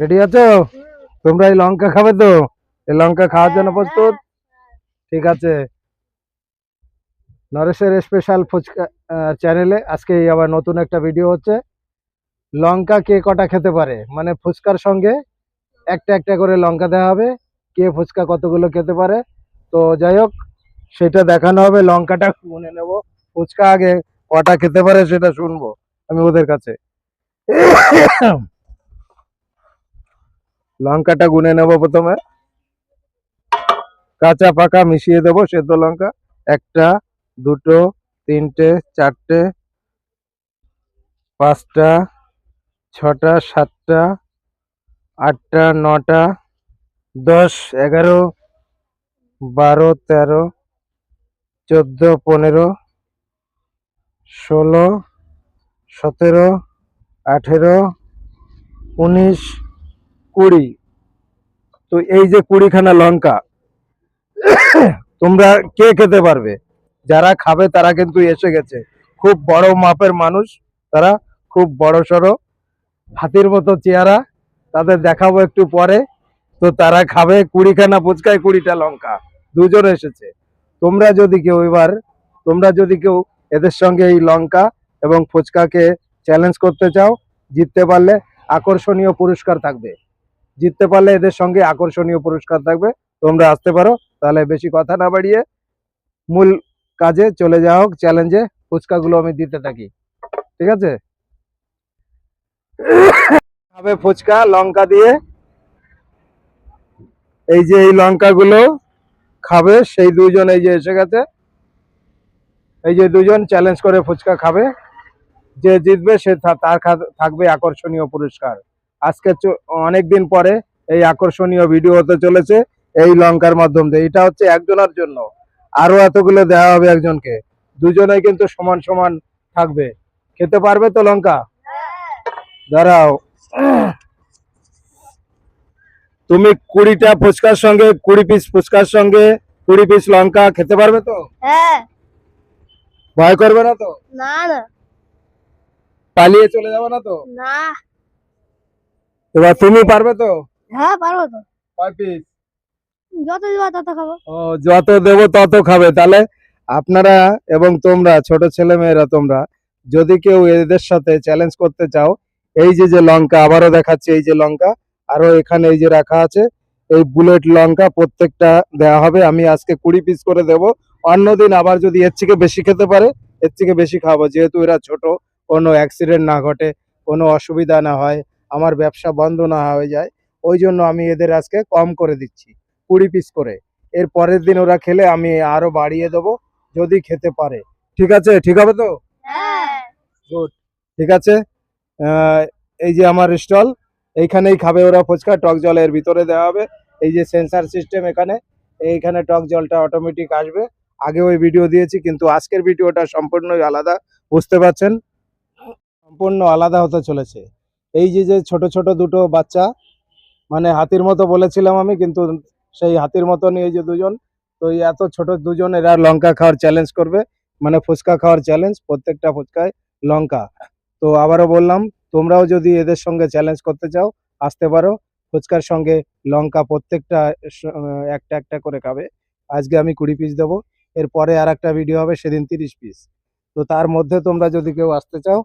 Ready আছো? তোমরা এই লঙ্কা খাবে তো? এই লঙ্কা খাওয়ার জন্য প্রস্তুত? ঠিক আছে। নরেশের স্পেশাল ফুচকা চ্যানেলে আজকে আবার নতুন একটা ভিডিও হচ্ছে। লঙ্কা কে কটা খেতে পারে? মানে ফুচকার সঙ্গে একটা একটা করে লঙ্কা দেওয়া হবে। কে ফুচকা কতগুলো খেতে পারে? তো যাই হোক সেটা দেখানো হবে। লঙ্কাটা গুনে নেব। ফুচকা আগে কটা খেতে পারে সেটা শুনব আমি ওদের কাছে। লঙ্কাটা গুনে নেব প্রথমে। কাঁচা পাকা মিশিয়ে দেবো সেদ্ধ লঙ্কা। একটা, দুটো, তিনটে, চারটে, পাঁচটা, ছটা, সাতটা, আটটা, নটা, দশ, এগারো, বারো, তেরো, চোদ্দ, পনেরো, ষোলো, সতেরো, আঠেরো, উনিশ কুড়ি। তো এই যে কুড়িখানা লঙ্কা, তোমরা কে খেতে পারবে? যারা খাবে তারা কিন্তু এসে গেছে। খুব বড় মাপের মানুষ, তারা খুব বড় সড়ো হাতির মতো চেহারা। তাদের দেখাবো একটু পরে। তো তারা খাবে কুড়িখানা ফুচকায় কুড়িটা লঙ্কা। দুজন এসেছে। তোমরা যদি কেউ এবার, তোমরা যদি কেউ এদের সঙ্গে এই লঙ্কা এবং ফুচকাকে চ্যালেঞ্জ করতে চাও, জিততে পারলে আকর্ষণীয় পুরস্কার থাকবে। জিততে পারলে এদের সঙ্গে আকর্ষণীয় পুরস্কার থাকবে। তোমরা আসতে পারো। তাহলে বেশি কথা না বাড়িয়ে মূল কাজে চলে যাওয়া হোক চ্যালেঞ্জে ফুচকাগুলো আমি দিতে থাকি। ঠিক আছে? ফুচকা, লঙ্কা দিয়ে। এই যে এই লঙ্কাগুলো খাবে, সেই দুজন এই যে এসে গেছে। এই যে দুজন চ্যালেঞ্জ করে ফুচকা খাবে। যে জিতবে সে তার থাকবে আকর্ষণীয় পুরস্কার। আজকে অনেক দিন পরে এই আকর্ষণীয় ভিডিও হতে চলেছে এই লঙ্কার মাধ্যম দিয়ে। এটা হচ্ছে একজনের জন্য। আরও এতগুলো দেওয়া হবে একজনকে। দুজনে কিন্তু সমান সমান থাকবে। খেতে পারবে তো লঙ্কা? দাঁড়াও। তুমি কুড়িটা ফুচকার সঙ্গে কুড়ি পিস ফুচকার সঙ্গে কুড়ি পিস লঙ্কা খেতে পারবে তো? হ্যাঁ। ভয় করবে না তো? না না। পালিয়ে চলে যাবে না তো? না। এবার তুমি পারবে তো? হ্যাঁ পারব তো। কয় পিস যত দিবা তত খাব। ও যত দেবো তত খাবে। তাহলে আপনারা এবং তোমরা ছোট ছেলে মেয়েরা তোমরা যদি কেউ এদের সাথে চ্যালেঞ্জ করতে চাও এই যে যে লঙ্কা আবারও দেখাচ্ছি এই যে লঙ্কা আরও এখানে এই যে রাখা আছে এই বুলেট লঙ্কা প্রত্যেকটা দেওয়া হবে। আমি আজকে কুড়ি পিস করে দেব। অন্যদিন আবার যদি এর থেকে বেশি খেতে পারে এর থেকে বেশি খাব। যেহেতু এরা ছোট কোনো অ্যাক্সিডেন্ট না ঘটে কোনো অসুবিধা না হয় আমার ব্যবসা বন্ধ না হয়ে যায় ওই জন্য আমি এদের আজকে কম করে দিচ্ছি কুড়ি পিস করে। এর পরের দিন ওরা খেলে আমি আরও বাড়িয়ে দেবো যদি খেতে পারে। ঠিক আছে? ঠিক হবে তো? হ্যাঁ। গুড ঠিক আছে? এই যে আমার স্টল এইখানেই খাবে ওরা ফুচকা টক জল এর ভিতরে দেওয়া হবে। এই যে সেন্সার সিস্টেম এখানে এইখানে টক জলটা অটোমেটিক আসবে। আগে ওই ভিডিও দিয়েছি কিন্তু আজকের ভিডিওটা সম্পূর্ণই আলাদা বুঝতে পারছেন? সম্পূর্ণ আলাদা হতে চলেছে। এই যে যে ছোট ছোট দুটো বাচ্চা মানে হাতির মতো বলেছিলাম আমি, কিন্তু সেই হাতির মতনই এই যে দুজন, তো এত ছোট দুজন, এরা লঙ্কা খাওয়ার চ্যালেঞ্জ করবে মানে ফুচকা খাওয়ার চ্যালেঞ্জ প্রত্যেকটা ফুচকায় লঙ্কা। তো আবারও বললাম, তোমরাও যদি এদের সঙ্গে চ্যালেঞ্জ করতে চাও, আসতে পারো, ফুচকার সঙ্গে লঙ্কা প্রত্যেকটা একটা একটা করে খাবে। আজকে আমি কুড়ি পিস দেবো এরপরে আর একটা ভিডিও হবে, সেদিন তিরিশ পিস তো তার মধ্যে তোমরা যদি কেউ আসতে চাও,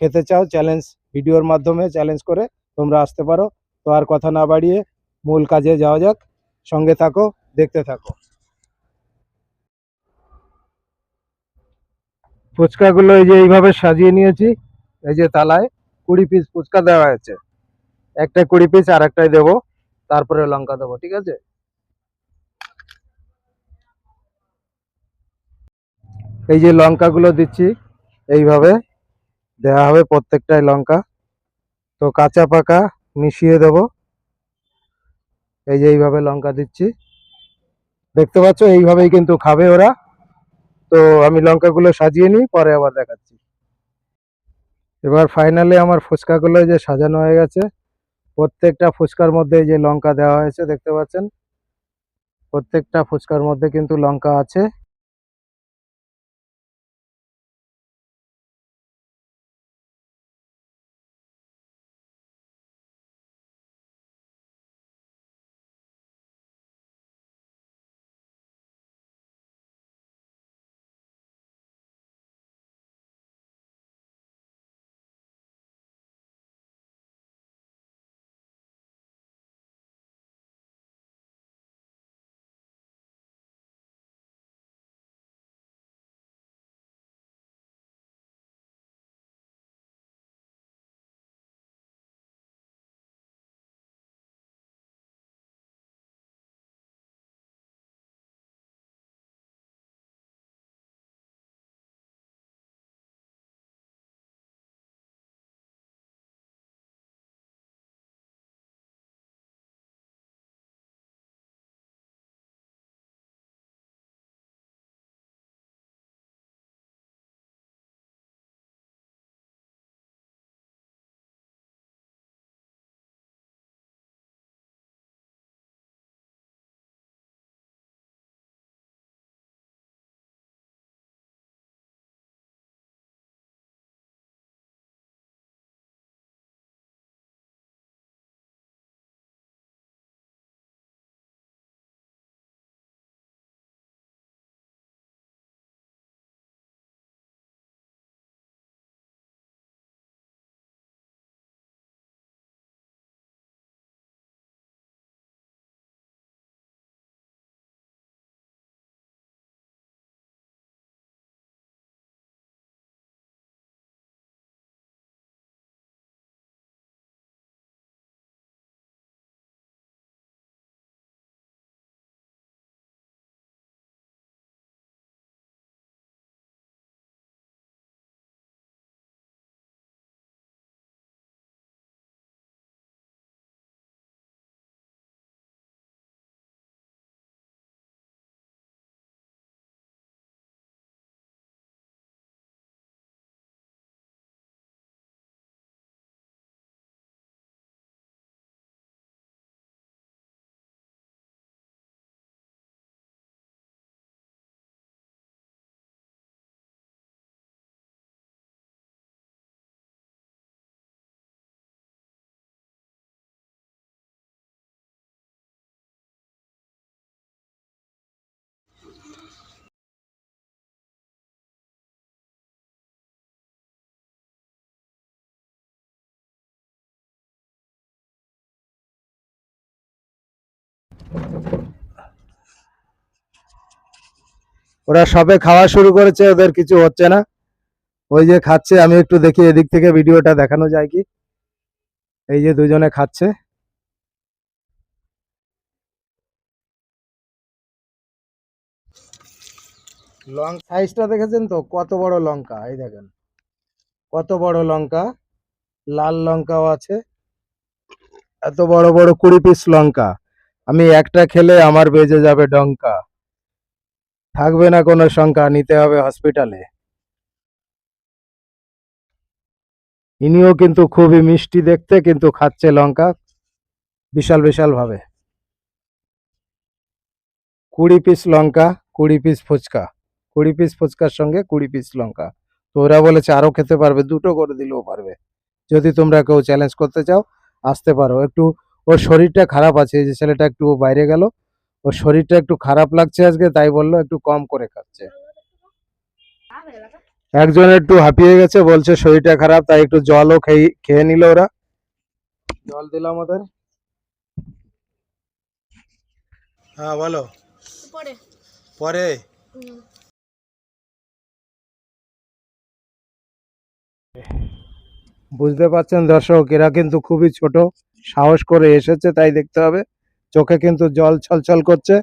খেতে চাও চ্যালেঞ্জ ভিডিওর মাধ্যমে চ্যালেঞ্জ করে তোমরা আসতে পারো। তো আর কথা না বাড়িয়ে মূল কাজে যাওয়া যাক। সঙ্গে থাকো, দেখতে থাকো। ফুচকাগুলো এই যে এইভাবে সাজিয়ে নিয়েছি। এই যে তালায় কুড়ি পিস ফুচকা দেওয়া হয়েছে একটা কুড়ি পিস আর একটাই দেবো। তারপরে লঙ্কা দেবো, ঠিক আছে? এই যে লঙ্কাগুলো দিচ্ছি এইভাবে। দেওয়া হবে প্রত্যেকটাই লঙ্কা। তো কাঁচা পাকা মিশিয়ে দেবো। এই যে এইভাবে লঙ্কা দিচ্ছি। দেখতে পাচ্ছ, এইভাবেই কিন্তু খাবে ওরা। তো আমি লঙ্কাগুলো সাজিয়ে নিই, পরে আবার দেখাচ্ছি। এবার ফাইনালি আমার ফুচকাগুলো যে সাজানো হয়ে গেছে। প্রত্যেকটা ফুচকার মধ্যে যে লঙ্কা দেওয়া হয়েছে, দেখতে পাচ্ছেন? প্রত্যেকটা ফুচকার মধ্যে কিন্তু লঙ্কা আছে। ওরা সবে খাওয়া শুরু করেছে, ওদের কিছু হচ্ছে না। ওই যে খাচ্ছে, আমি একটু দেখি এদিক থেকে ভিডিওটা দেখানো যায় কি? এই যে দুজনে খাচ্ছে। লং সাইজটা দেখেছেন তো? কত বড় লঙ্কা, এই দেখেন। কত বড় লঙ্কা, লাল লঙ্কাও আছে। এত বড় বড় কুড়ি পিস লঙ্কা। আমি একটা খেলে আমার বেজে যাবে ডঙ্কা। থাকবে না কোনো শঙ্কা, নিতে হবে হসপিটালে। ইনিও কিন্তু খুবই মিষ্টি দেখতে, কিন্তু খাচ্ছে লঙ্কা বিশাল বিশাল ভাবে। কুড়ি পিস লঙ্কা, কুড়ি পিস ফুচকা। কুড়ি পিস ফুচকার সঙ্গে কুড়ি পিস লঙ্কা। তো ওরা বলেছে আরও খেতে পারবে, দুটো করে দিলেও পারবে। যদি তোমরা কেউ চ্যালেঞ্জ করতে চাও, আসতে পারো। একটু ওর শরীরটা খারাপ আছে যে ছেলেটা একটু বাইরে গেল ওর শরীরটা একটু খারাপ লাগছে আজকে তাই বলল একটু কম করে খাচ্ছে। একজন একটু হাঁপিয়ে গেছে বলছে শরীরটা খারাপ তাই একটু জলও খেয়ে খেয়ে নিল ওরা। জল দিলাম ওদের। হ্যাঁ বলো। পরে। পরে? বুঝতে পারছেন দর্শক এরা কিন্তু খুবই ছোট। সাহস করে এসেছে, তাই দেখতে হবে। চোখে কিন্তু জল ছলছল করছে,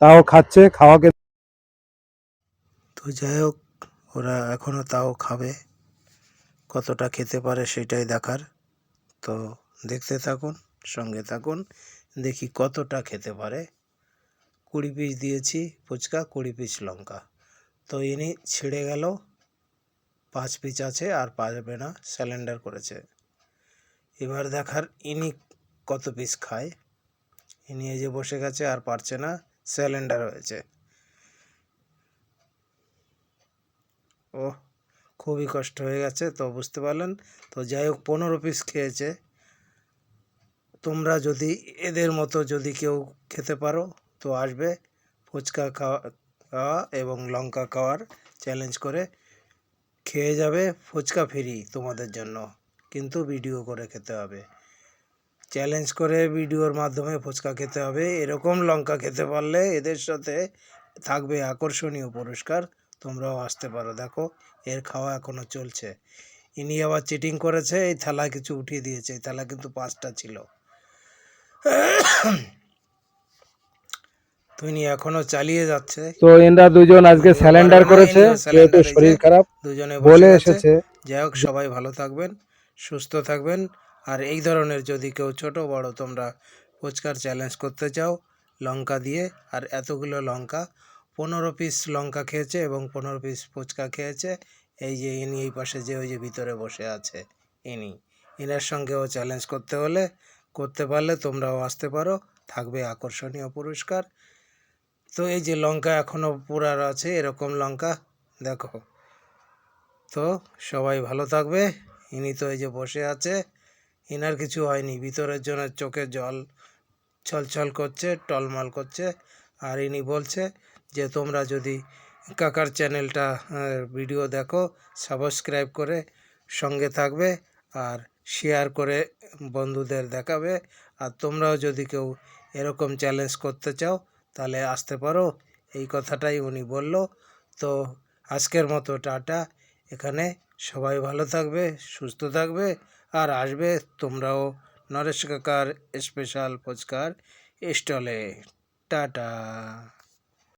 তাও খাচ্ছে, খাওয়াকে তো যাই হোক, ওরা এখনও তাও খাবে। কতটা খেতে পারে সেটাই দেখার। তো দেখতে থাকুন, সঙ্গে থাকুন, দেখি কতটা খেতে পারে। কুড়ি পিস দিয়েছি ফুচকা, কুড়ি পিস লঙ্কা। তো ইনি ছিঁড়ে গেল, পাঁচ পিস আছে আর পারবে না স্যালেন্ডার করেছে। এবার দেখার ইনি কত পিস খায়। ইনি এই যে বসে গেছে আর পারছে না স্যালেন্ডার হয়েছে। ও খুবই কষ্ট হয়ে গেছে, তো বুঝতে পারলেন। তো যাই হোক, পনেরো পিস খেয়েছে। তোমরা যদি এদের মতো যদি কেউ খেতে পারো, তো আসবে ফুচকা খাওয়া খাওয়া এবং লঙ্কা খাওয়ার চ্যালেঞ্জ করে। খেয়ে যাবে ফুচকা ফ্রি তোমাদের জন্য। কিন্তু ভিডিও করে খেতে হবে। চ্যালেঞ্জ করে ভিডিওর মাধ্যমে ফুচকা খেতে হবে। এরকম লঙ্কা খেতে পারলে এদের সাথে থাকবে আকর্ষণীয় পুরস্কার। তোমরাও আসতে পারো। দেখো এর খাওয়া এখনও চলছে। ইনি আবার চিটিং করেছে এই থালা কিছু উঠিয়ে দিয়েছে। এই থালা কিন্তু পাঁচটা ছিল। তো ইনি এখনও চালিয়ে যাচ্ছে। তো এনরা দুজন আজকে স্যালেন্ডার করেছে যেহেতু শরীর খারাপ দুজনে বলে এসেছে। যাই হোক সবাই ভালো থাকবেন। সুস্থ থাকবেন। আর এই ধরনের যদি কেউ ছোট, বড় তোমরা ফুচকার চ্যালেঞ্জ করতে চাও, লঙ্কা দিয়ে, আর এতগুলো লঙ্কা, পনেরো পিস লঙ্কা খেয়েছে এবং পনেরো পিস ফুচকা খেয়েছে, এই যে ইনি এই পাশে যে ওই যে ভিতরে বসে আছে ইনি, ইনার সঙ্গেও চ্যালেঞ্জ করতে হলে, করতে পারলে তোমরাও আসতে পারো, থাকবে আকর্ষণীয় পুরস্কার। তো এই যে লঙ্কা এখনও পুরার আছে, এরকম লঙ্কা, দেখো। তো সবাই ভালো থাকবে। ইনি তো এই যে বসে আছে, ইনার কিছু হয়নি। ভিতরের জন্য চোখে জল ছলছল করছে, টলমল করছে। আর ইনি বলছে যে, তোমরা যদি কাকার চ্যানেলটা ভিডিও দেখো, সাবস্ক্রাইব করে সঙ্গে থাকবে আর শেয়ার করে বন্ধুদের দেখাবে। আর তোমরাও যদি কেউ এরকম চ্যালেঞ্জ করতে চাও, তাহলে আসতে পারো। এই কথাটাই উনি বলল। তো আজকের মতো, টাটা। এখানে সবাই ভালো থাকবে সুস্থ থাকবে। আর আসবে তোমরাও নরেশ কাকার স্পেশাল ফুচকার স্টলে টাটা।